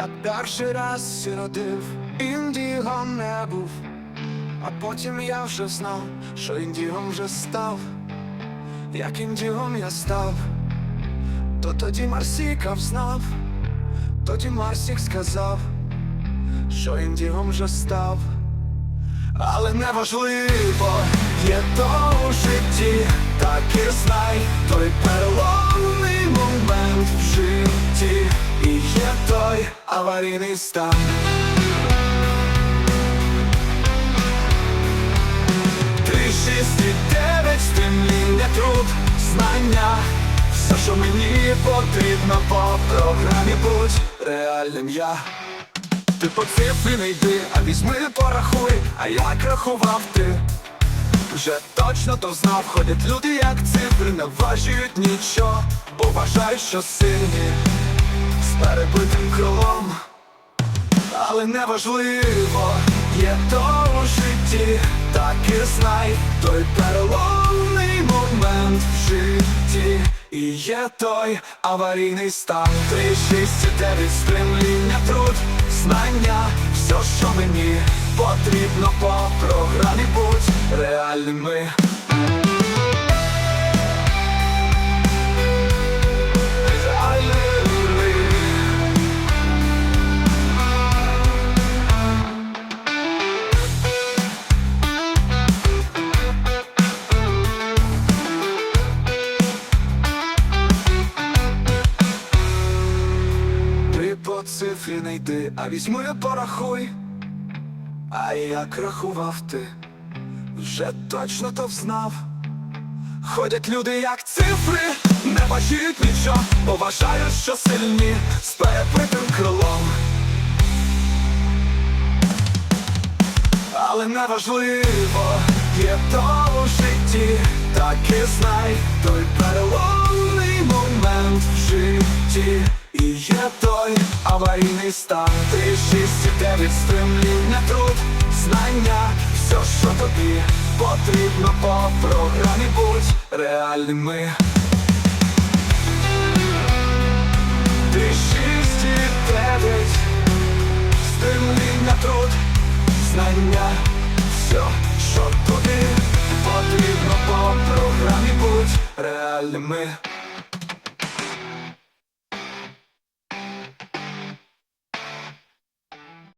Я перший раз сіродив, індігом не був, а потім я вже знав, що індігом вже став, як індігом я став, то тоді Марсіка взнав, тоді Марсік сказав, що індігом вже став, але неважливо, є то аварійний стан. Три, шість і дев'ять, стремління, труд, знання. Все, що мені потрібно по програмі будь реальним я. Ти по цифрі не йди, а візьми порахуй, а як рахував ти? Вже точно то знав, ходять люди, як цифри, не важують нічого, бо вважають, що сильні з перебитим крилом. Але неважливо, є то у житті, так і знай, той переломний момент в житті, і є той аварійний стан. Три, шість, дев'ять, стремління, труд, знання, все, що мені потрібно по програмі будь. Реальними. По цифрі не йди, а візьми порахуй. А як рахував ти, вже точно то взнав. Ходять люди, як цифри, не бачать нічого, бо вважають, що сильні з перебитим крилом. Але неважливо, є то у житті, так і знай, той аварійний стан. Ти шість і дев'ять стремління, труд, знання, все, що тобі потрібно по програмі будь реальними. Ти шість і дев'ять стремління, труд, знання, все, що тобі потрібно по програмі будь реальними.